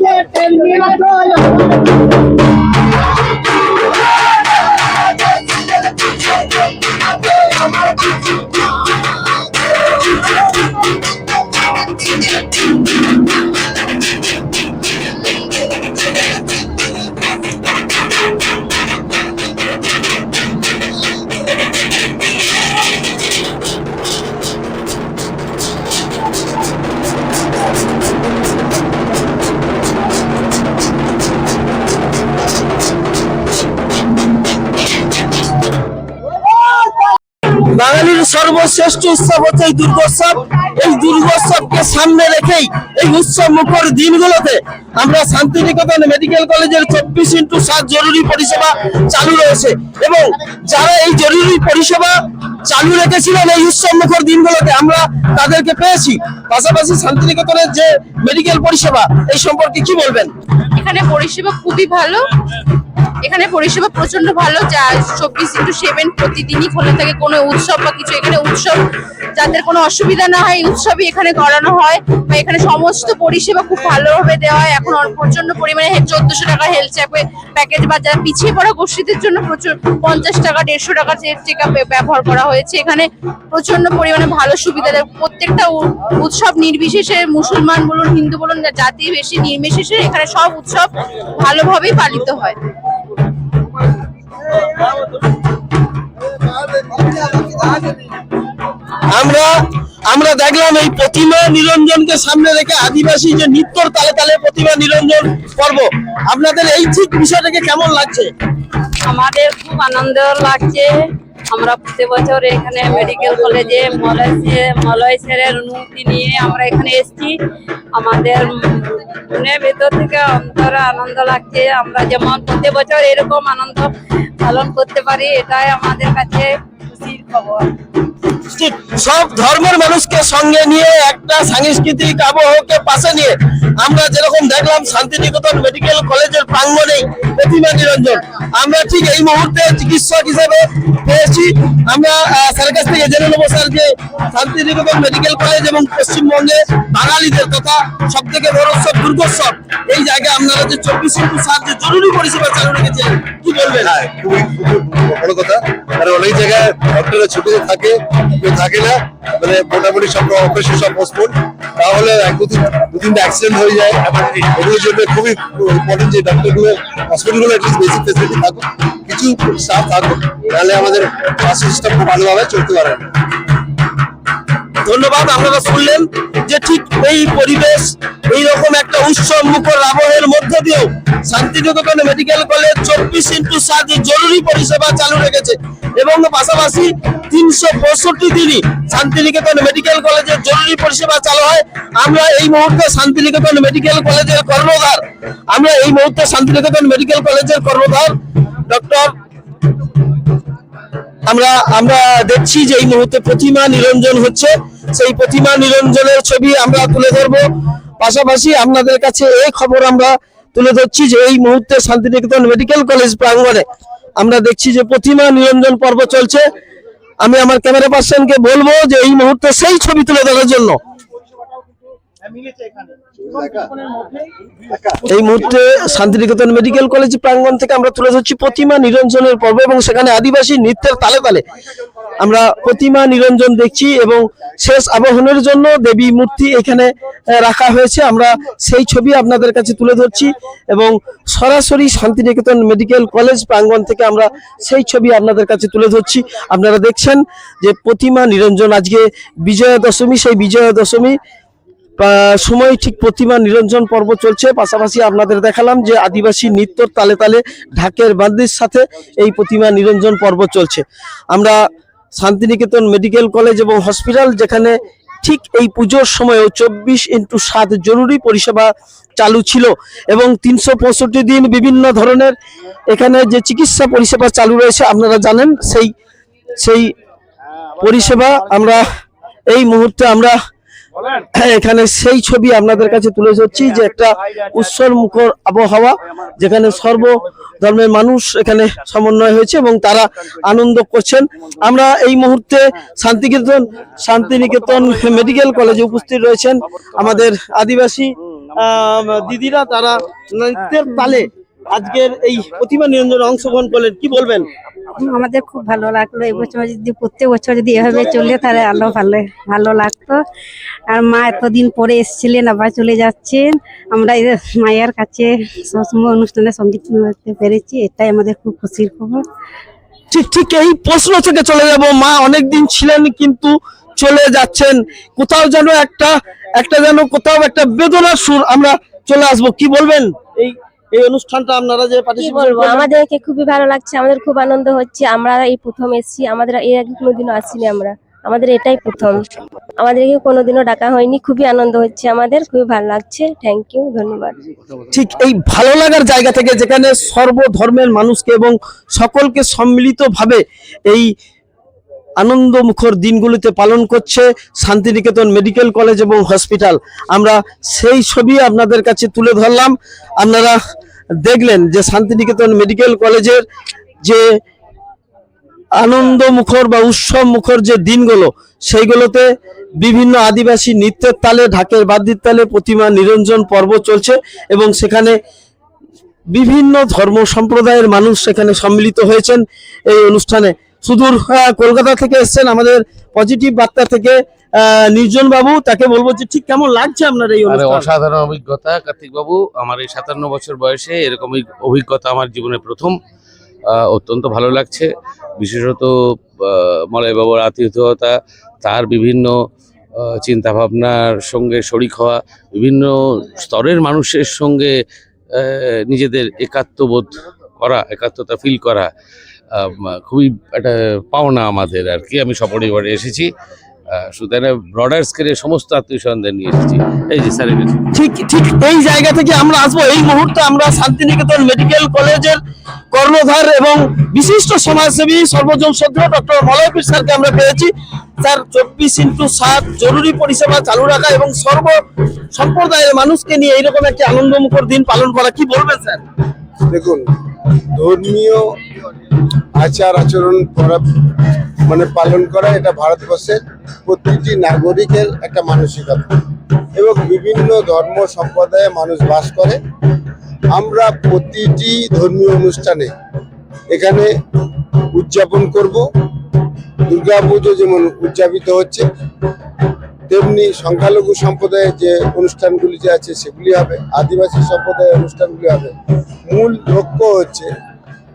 que termina Troya. সর্বশ্রেষ্ঠ উৎসব হচ্ছে এই দুর্গোৎসব। এই দুর্গোৎসবকে সামনে রেখেই এই উৎসব মুখর দিনগুলোতে আমরা শান্তিনিকেতন মেডিকেল কলেজের চব্বিশ ইন্টু সাত জরুরি পরিষেবা চালু রয়েছে এবং যারা এই জরুরি পরিষেবা চালু রেখেছিলেন এই উৎসব মুখর দিনগুলোতে আমরা তাদেরকে পেয়েছি। পাশাপাশি শান্তিনিকেতনের যে মেডিকেল পরিষেবা, এই সম্পর্কে কি বলবেন? এখানে পরিষেবা খুবই ভালো। এখানে পরিষেবা প্রচণ্ড ভালো, যা চব্বিশ ইন্টু সেভেন প্রতিদিনই খোলা থাকে, কোনো উৎসব বা কিছু এখানে উৎসব, যাদের কোনো অসুবিধা না হয় উৎসবই এখানে করানো হয়। বা এখানে সমস্ত পরিষেবা খুব ভালোভাবে দেওয়া হয়। এখন প্রচণ্ড পরিমাণে চোদ্দশো টাকা হেলথ চেক প্যাকেজ বা যারা পিছিয়ে পড়া গোষ্ঠীদের জন্য প্রচুর পঞ্চাশ টাকা, দেড়শো টাকা চেক আপ ব্যবহার করা হয়েছে। এখানে প্রচণ্ড পরিমাণে ভালো সুবিধা দেয়। প্রত্যেকটা উৎসব নির্বিশেষে মুসলমান বলুন, হিন্দু বলুন জাতি বেশি নির্বিশেষে এখানে সব উৎসব ভালোভাবেই পালিত হয়। আমরা আমরা দেখলাম এই প্রতিমা নিরঞ্জনকে সামনে রেখে আদিবাসী যে নৃত্যর তালে তালে প্রতিমা নিরঞ্জন পর্ব। আপনাদের এই ঠিক বিষয়টাকে কেমন লাগছে? আমাদের খুব আনন্দ লাগছে। আমরা প্রতি বছর এখানে মেডিকেল কলেজে মলয় মলয় স্যারের অনুমতি নিয়ে আমরা এখানে এসেছি। আমাদের মনের ভেতর থেকে অন্তরে আনন্দ লাগছে। আমরা যেমন প্রতি বছর এরকম আনন্দ পালন করতে পারি এটাই আমাদের কাছে খুশির খবর। সব ধর্মের মানুষকে সঙ্গে নিয়ে একটা সাংস্কৃতিক আবহকে পাশে নিয়ে আমরা যেরকম দেখলাম শান্তিনিকেতন মেডিকেল কলেজের প্রাঙ্গণে প্রতিমা নিরঞ্জন। আমরা ঠিক এই মুহূর্তে চিকিৎসক হিসেবে পেয়েছি। আমরা স্যারের কাছ থেকে জেনে নেব, স্যার, যে শান্তিনিকেতন মেডিকেল কলেজ এবং পশ্চিমবঙ্গে বাঙালিদের তথা সব থেকে বড় উৎসব দুর্গোৎসব। এই জায়গায় আপনারা যে চব্বিশ ইন্টু সাত যে জরুরি পরিষেবা চালু রেখেছেন, কি বলবেন? হ্যাঁ খুবই ভালো কথা। কারণ অনেক জায়গায় ডক্টরের ছুটিতে থাকে থাকে না মানে মোটামুটি সব অপারেশন সব পোস্টপোন তাহলে এক দুদিন দুদিন অ্যাক্সিডেন্ট হয়ে যায়। এগুলোর জন্য খুবই ইম্পর্টেন্ট যে ডাক্তারগুলো হসপিটালগুলো একটু বেসিক ফেসিলিটি থাকুক, কিছু স্টাফ থাকুক, তাহলে আমাদের স্বাস্থ্য সিস্টেম খুব ভালোভাবে চলতে পারে না ধন্যবাদ, আপনারা শুনলেন যে ঠিক এই পরিবেশ এই রকম একটা উৎসব মুখর আবহের মধ্য দিয়েও শান্তিনিকেতন মেডিকেল কলেজ চব্বিশ ইন্টু সাত জরুরি পরিষেবা চালু রেখেছে এবং পাশাপাশি তিনশো পঁয়ষট্টি দিনই শান্তিনিকেতন মেডিকেল কলেজের জরুরি পরিষেবা চালু হয়। আমরা এই মুহূর্তে শান্তিনিকেতন মেডিকেল কলেজের কর্ণধার। আমরা এই মুহূর্তে শান্তিনিকেতন মেডিকেল কলেজের কর্ণধার, ডক্টর আমরা আমরা দেখছি যে এই মুহূর্তে প্রতিমা নিরঞ্জন হচ্ছে। সেই প্রতিমা নিরঞ্জনের ছবি আমরা তুলে ধরব। পাশাপাশি আপনাদের কাছে এই খবর আমরা তুলে ধরছি যে এই মুহূর্তে শান্তিনিকেতন মেডিকেল কলেজ প্রাঙ্গণে আমরা দেখছি যে প্রতিমা নিরঞ্জন পর্ব চলছে। আমি আমার ক্যামেরা পার্সনকে বলব যে এই মুহূর্তে সেই ছবি তুলে ধরার জন্য এই মুহূর্তে শান্তিনিকেতন মেডিকেল কলেজ প্রাঙ্গণ থেকে আমরা তুলে ধরছি প্রতিমা নিরঞ্জনের পর্ব এবং সেখানে আদিবাসী নৃত্যের তালে তালে আমরা প্রতিমা নিরঞ্জন দেখছি এবং শেষ আবাহনের জন্য দেবী মূর্তি এখানে রাখা হয়েছে। আমরা সেই ছবি আপনাদের কাছে তুলে ধরছি এবং সরাসরি শান্তিনিকেতন মেডিকেল কলেজ প্রাঙ্গণ থেকে আমরা সেই ছবি আপনাদের কাছে তুলে ধরছি। আপনারা দেখছেন যে প্রতিমা নিরঞ্জন আজকে বিজয়া দশমী সেই বিজয়া দশমী সময় ঠিক প্রতিমা নিরঞ্জন পর্ব চলছে। পাশাপাশি আপনাদের দেখালাম যে আদিবাসী নৃত্যর তালে তালে ঢাকের বান্দির সাথে এই প্রতিমা নিরঞ্জন পর্ব চলছে। আমরা শান্তিনিকেতন মেডিকেল কলেজ এবং হসপিটাল যেখানে ঠিক এই পুজোর সময়ও চব্বিশ ইন্টু সাত জরুরি পরিষেবা চালু ছিল এবং তিনশো পঁয়ষট্টি দিন বিভিন্ন ধরনের এখানে যে চিকিৎসা পরিষেবা চালু রয়েছে, আপনারা জানেন সেই সেই পরিষেবা আমরা এই মুহূর্তে আমরা এখানে সেই ছবি আপনাদের কাছে তুলে ধরছি যে একটা উৎসব মুখর আবহাওয়া, যেখানে সর্ব ধর্মের মানুষ এখানে সমন্বয় হয়েছে এবং তারা আনন্দ করছেন। আমরা এই মুহূর্তে শান্তিনিকেতন শান্তিনিকেতন মেডিকেল কলেজে উপস্থিত রয়েছেন আমাদের আদিবাসী দিদিরা, তারা নৃত্যের তালে আজকের এই প্রতিমা নিরঞ্জনে অংশগ্রহণ করলেন কি বলবেন? আমাদের খুব ভালো লাগল। এবছর যদি প্রত্যেক বছর যদি এভাবে চললে তাহলে আরও ভালো ভালো লাগতো। আর মা এতদিন পরে এসেছিলেন আবার চলে যাচ্ছেন। আমরা মায়ের কাছে সবসময় অনুষ্ঠানে সংগীত করতে পেরেছি এটাই আমাদের খুব খুশির খবর। ঠিক ঠিক এই প্রশ্ন থেকে চলে যাব। মা অনেকদিন ছিলেন কিন্তু চলে যাচ্ছেন। কোথাও যেন একটা একটা যেন কোথাও একটা বেদনার সুর আমরা চলে আসব। কি বলবেন এই এই অনুষ্ঠানটা আপনারা যে বলব? আমাদেরকে খুবই ভালো লাগছে আমাদের খুব আনন্দ হচ্ছে আমরা এই প্রথম এসেছি আমাদের এর আগে কোনোদিনও আসিনি আমরা আমাদের এটাই প্রথম। আমাদেরকে কোনোদিনও ডাকা হয়নি খুবই আনন্দ হচ্ছে আমাদের খুবই ভালো লাগছে থ্যাংক ইউ ধন্যবাদ। ঠিক এই ভালো লাগার জায়গা থেকে যেখানে সর্বধর্মের মানুষকে এবং সকলকে সম্মিলিতভাবে এই আনন্দ মুখর দিনগুলিতে পালন করছে শান্তিনিকেতন মেডিকেল কলেজ এবং হসপিটাল। আমরা সেই ছবি আপনাদের কাছে তুলে ধরলাম। আপনারা দেখলেন যে শান্তিনিকেতন মেডিকেল কলেজের যে আনন্দ মুখর বা উৎসব মুখর যে দিনগুলো, সেইগুলোতে বিভিন্ন আদিবাসী নৃত্যের তালে, ঢাকের বাদ্যির তালে প্রতিমা নিরঞ্জন পর্ব চলছে এবং সেখানে বিভিন্ন ধর্ম সম্প্রদায়ের মানুষ সেখানে সম্মিলিত হয়েছেন। এই অনুষ্ঠানে সুদূর কলকাতা থেকে এসেছেন আমাদের পজিটিভ বার্তা থেকে নির্জন বাবু তাকে বলব যে ঠিক কেমন লাগছে আপনার এই অসাধারণ অভিজ্ঞতা কার্তিক বাবু। আমার এই সাতান্ন বছর বয়সে এরকম অভিজ্ঞতা আমার জীবনে প্রথম। অত্যন্ত ভালো লাগছে। বিশেষত বাবুর আতিথ্যতা তার বিভিন্ন চিন্তা ভাবনার সঙ্গে শরিক হওয়া বিভিন্ন স্তরের মানুষের সঙ্গে নিজেদের একাত্মবোধ করা একাত্মতা ফিল করা খুবই একটা পাওনা আমাদের আর কি। আমি সপরিবারে এসেছি। সুতরাং ব্রডার স্কেলে সমস্ত আত্মীয় নিয়ে এসেছি। এই যে স্যারের কাছে ঠিক ঠিক এই জায়গা থেকে আমরা আসব। এই মুহূর্তে আমরা শান্তিনিকেতন মেডিকেল কলেজের কর্ণধার এবং বিশিষ্ট সমাজসেবী সর্বজন শ্রদ্ধেয় ডক্টর মলয়পীর স্যারকে আমরা পেয়েছি। স্যার চব্বিশ ইন্টু সাত জরুরি পরিষেবা চালু রাখা এবং সর্ব সম্প্রদায়ের মানুষকে নিয়ে এইরকম একটি আনন্দমুখর দিন পালন করা। কি বলবেন স্যার? দেখুন ধর্মীয় আচার আচরণ করা মানে পালন করা এটা ভারতবর্ষের প্রতিটি নাগরিকের একটা মানসিকতা। এবং বিভিন্ন ধর্ম সম্প্রদায়ে মানুষ বাস করে। আমরা প্রতিটি ধর্মীয় অনুষ্ঠানে এখানে উদযাপন করব। দুর্গা পুজো যেমন উদযাপিত হচ্ছে, তেমনি সংখ্যালঘু সম্প্রদায়ের যে অনুষ্ঠানগুলি যে আছে সেগুলি হবে, আদিবাসী সম্প্রদায়ের অনুষ্ঠানগুলি হবে। মূল লক্ষ্য হচ্ছে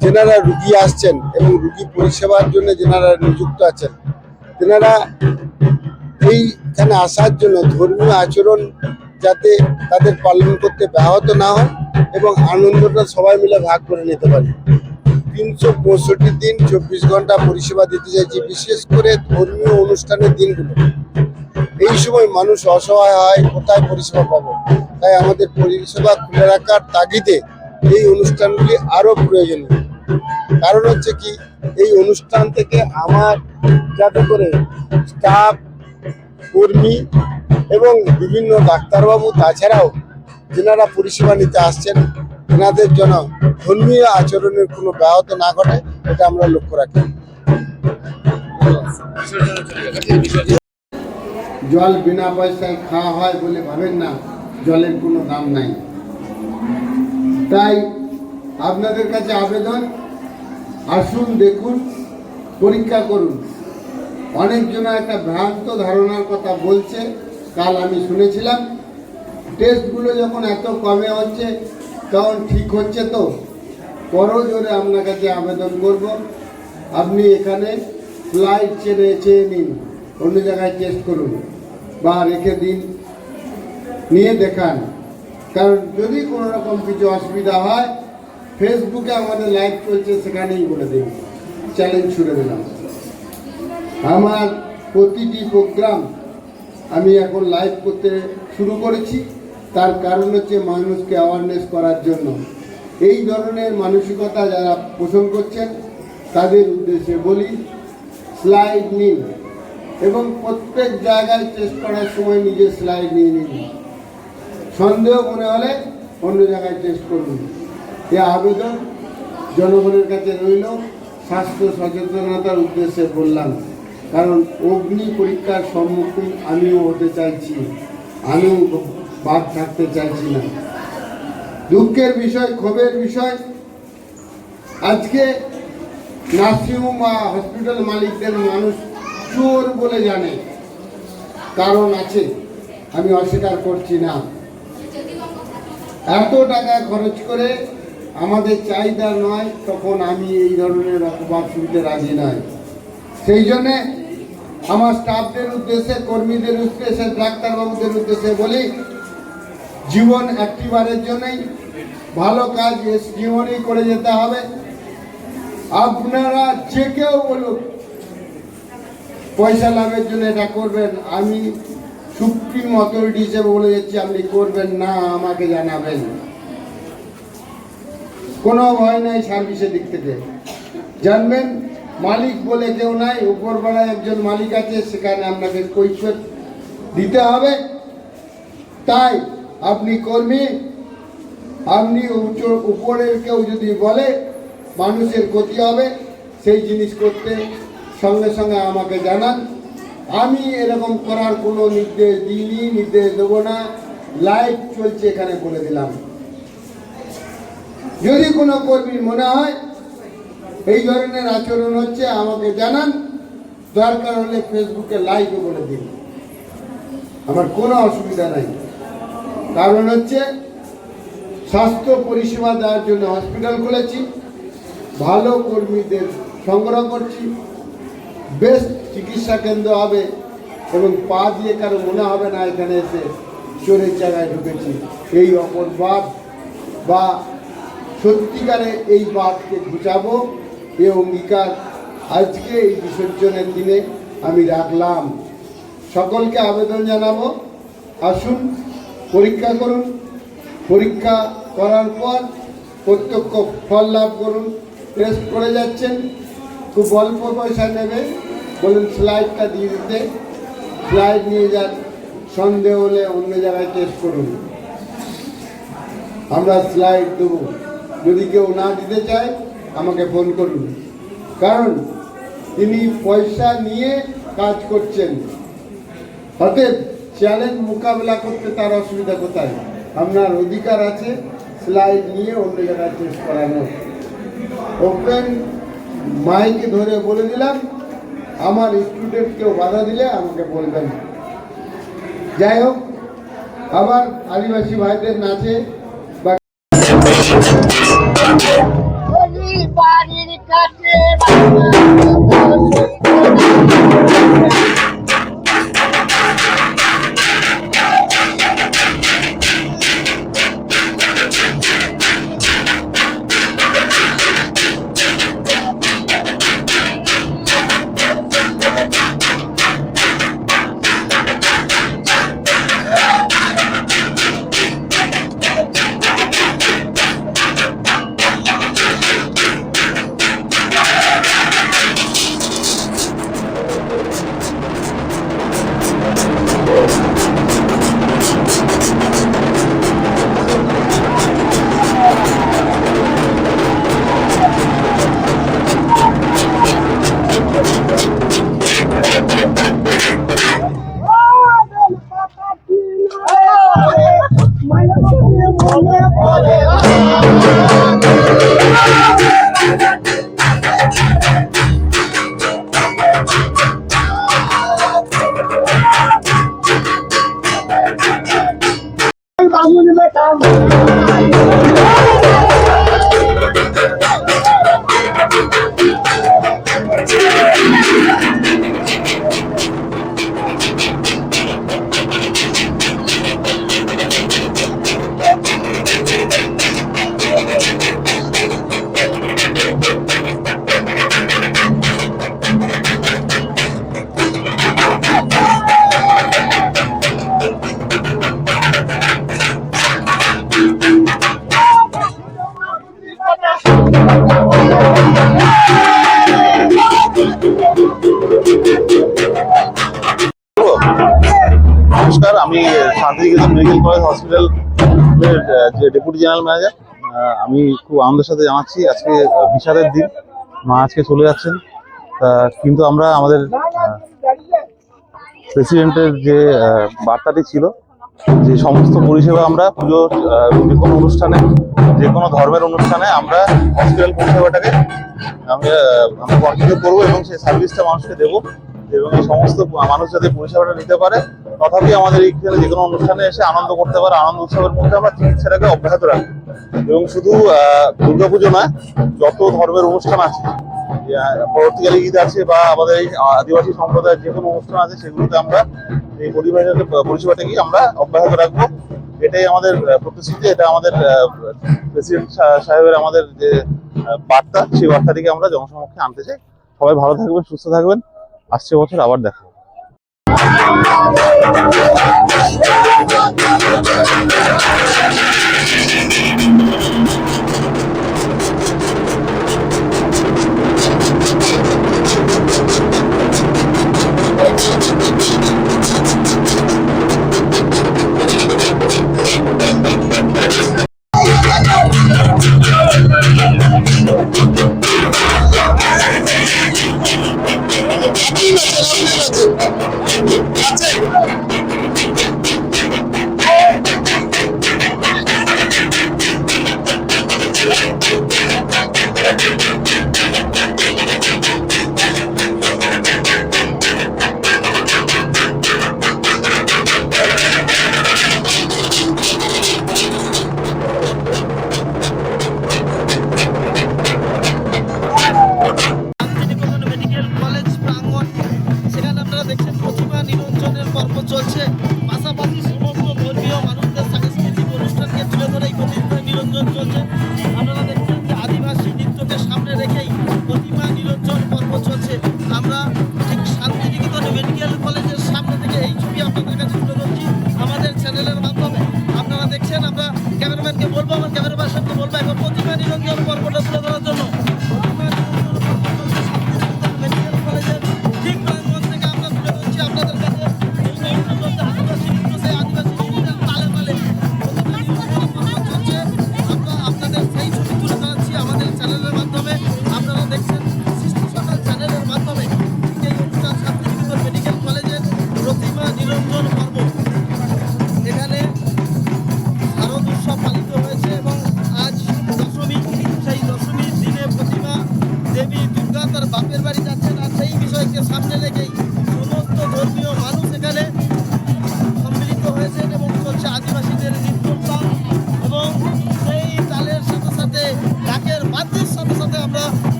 যেনারা রুগী আসছেন এবং রুগী পরিষেবার জন্য যেনারা নিযুক্ত আছেন, তেনারা এইখানে আসার জন্য ধর্মীয় আচরণ যাতে তাদের পালন করতে ব্যাহত না হয় এবং আনন্দটা সবাই মিলে ভাগ করে নিতে পারে। তিনশো পঁয়ষট্টি দিন চব্বিশ ঘণ্টা পরিষেবা দিতে চাইছি, বিশেষ করে ধর্মীয় অনুষ্ঠানের দিনগুলো। এই সময় মানুষ অসহায় হয়, কোথায় পরিষেবা পাবো? তাই আমাদের পরিষেবা খুলে রাখার তাগিদে এই অনুষ্ঠানগুলি আরও প্রয়োজনীয়। কারণ হচ্ছে কি, এই অনুষ্ঠান থেকে আমার যাতে করে স্টাফ কর্মী এবং বিভিন্ন ডাক্তারবাবু, তাছাড়াও যেনারা পরিষেবা নিতে আসছেন, এনাদের জন্য ধর্মীয় আচরণের কোনো ব্যাহত না ঘটে, এটা আমরা লক্ষ্য রাখি। জল বিনা পয়সায় খাওয়া হয় বলে ভাবেন না, জলের কোনো দাম নাই। তাই আপনাদের কাছে আবেদন আসুন দেখুন, পরীক্ষা করুন। অনেকজন একটা ভ্রান্ত ধারণার কথা বলছে, কাল আমি শুনেছিলাম। টেস্টগুলো যখন এত কমে হচ্ছে, তখন ঠিক হচ্ছে তো? বড় জোরে আপনার কাছে আবেদন করব। আপনি এখানে ফ্লাইট চেনে চেয়ে নিন, অন্য জায়গায় টেস্ট করুন, বা রেখে দিন, নিয়ে দেখান। কারণ যদি কোনো রকম কিছু অসুবিধা হয় ফেসবুকে আমাদের লাইভ চলছে, সেখানেই বলে দিন চ্যালেঞ্জ ছুড়ে দিলাম আমার প্রতিটি প্রোগ্রাম আমি এখন লাইভ করতে শুরু করেছি। তার কারণ হচ্ছে মানুষকে অ্যাওয়ারনেস করার জন্য। এই ধরনের মানসিকতা যারা পোষণ করছেন, তাদের উদ্দেশ্যে বলি স্লাইড নিন এবং প্রত্যেক জায়গায় টেস্ট করার সময় নিজের স্লাইড নিয়ে নিন। সন্দেহ মনে হলে অন্য জায়গায় টেস্ট করুন। এ আবেদন জনগণের কাছে রইল। স্বাস্থ্য সচেতনতার উদ্দেশ্যে বললাম, কারণ অগ্নি পরীক্ষার সম্মুখীন আমিও হতে চাইছি। আমিও বাদ থাকতে চাইছি না। দুঃখের বিষয়, ক্ষোভের বিষয়। আজকে নার্সিংহোম বা হসপিটাল মালিকদের মানুষ চোর বলে জানে। কারণ আছে, আমি অস্বীকার করছি না। এত টাকা খরচ করে আমাদের চাহিদা নয়, তখন আমি এই ধরনের অপবাদ শুনতে রাজি নয় সেই জন্যে আমার স্টাফদের উদ্দেশ্যে, কর্মীদের উদ্দেশ্যে, ডাক্তারবাবুদের উদ্দেশ্যে বলি, জীবন একটিবারের জন্যই ভালো কাজ জীবনেই করে যেতে হবে। আপনারা যে কেউ বলুক, পয়সা লাভের জন্য এটা করবেন, আমি সুপ্রিম অথরিটি হিসেবে বলে যাচ্ছি, আপনি করবেন না, আমাকে জানাবেন। কোনো ভয় নাই সার্ভিসের দিক থেকে। জানবেন, মালিক বলে কেউ নাই, উপরবেলায় একজন মালিক আছে, সেখানে আপনাকে কৈফিয়ত দিতে হবে। তাই আপনি কর্মী, আপনি উচ্চ- উপরের কেউ যদি বলে মানুষের ক্ষতি হবে, সেই জিনিস করতে সঙ্গে সঙ্গে আমাকে জানান। আমি এরকম করার কোনো নির্দেশ দিইনি, নির্দেশ দেবো না। লাইভ চলছে এখানে বলে দিলাম। যদি কোনো কর্মীর মনে হয়, এই ধরনের আচরণ হচ্ছে, আমাকে জানান। দরকার হলে ফেসবুকে লাইভে বলে দিন। আমার কোনো অসুবিধা নাই। কারণ হচ্ছে, স্বাস্থ্য পরিষেবা দেওয়ার জন্য হসপিটাল খুলেছি, ভালো কর্মীদের সংগ্রহ করছি বেস্ট চিকিৎসা কেন্দ্র হবে এবং পা দিয়ে কারও মনে হবে না এখানে এসে চোরের জায়গায় ঢুকেছি। এই অপরবাদ বা সত্যিকারে এই বাদকে ঘুচাবো এ অঙ্গীকার আজকে এই বিসর্জনের দিনে আমি রাখলাম। সকলকে আবেদন জানাব। আসুন, পরীক্ষা করুন। পরীক্ষা করার পর প্রত্যক্ষ ফল লাভ করুন। টেস্ট করে যাচ্ছেন। খুব অল্প পয়সা নেবে। বলুন, স্লাইডটা দিয়ে দিতে। স্লাইড নিয়ে যান। সন্দেহ হলে অন্য জায়গায় টেস্ট করুন। আমরা স্লাইড দেবো। যদি কেউ না দিতে চায়, আমাকে ফোন করুন। কারণ তিনি পয়সা নিয়ে কাজ করছেন। অতএব চ্যালেঞ্জ মোকাবেলা করতে তার অসুবিধা কোথায়? আপনার অধিকার আছে স্লাইড নিয়ে অন্য জায়গায় টেস্ট করানো। ওপেন মাইকে ধরে বলে দিলাম, আমার স্টুডেন্ট কেউ বাধা দিলে আমাকে বলবেন যাই হোক আবার আদিবাসী ভাইদের নাচে বা বাড়ির কাছে নমস্কার আমি শান্তিনিকেতন মেডিকেল কলেজ হসপিটালের আহ, যে ডেপুটি জেনারেল ম্যানেজার আমি খুব আনন্দের সাথে জানাচ্ছি আজকে বিষাদের দিন। মা আজকে চলে যাচ্ছেন। কিন্তু আমরা আমাদের প্রেসিডেন্টের যে বার্তাটি ছিল যে সমস্ত পরিষেবা আমরা পুজো যে কোনো অনুষ্ঠানে যে কোনো ধর্মের অনুষ্ঠানে আমরা হসপিটাল পরিষেবাটাকে আমরা আমরা কন্টিনিউ করব এবং সেই সার্ভিসটা মানুষকে দেবো। এবং সমস্ত মানুষ যাতে পরিষেবাটা নিতে পারে, তথাপি আমাদের এইখানে যে কোনো অনুষ্ঠানে এসে আনন্দ করতে পারে, আনন্দ উৎসবের মধ্যে আমরা চিকিৎসাটাকে অব্যাহত রাখব। এবং শুধু দুর্গাপুজো নয়, যত ধর্মের অনুষ্ঠান আছে পরবর্তীকালে ঈদ আছে বা আমাদের এই আদিবাসী সম্প্রদায়ের যে কোনো অনুষ্ঠান আছে, সেগুলোতে আমরা এই পরিবারের পরিষেবাটাকে আমরা অব্যাহত রাখব। এটাই আমাদের প্রতিশ্রুতি, এটা আমাদের প্রেসিডেন্ট সাহেবের আমাদের যে বার্তা, সেই বার্তাটিকে আমরা জনসমক্ষে আনতে চাই। সবাই ভালো থাকবেন, সুস্থ থাকবেন। আসছে বছর আবার দেখা হবে। কাছে আমাদের চ্যানেলের মাধ্যমে। আপনারা দেখছেন, আমরা ক্যামেরাম্যানকে বলব, আমার ক্যামেরাম্যান সঙ্গে বলব এবং প্রতিমা নিরঞ্জন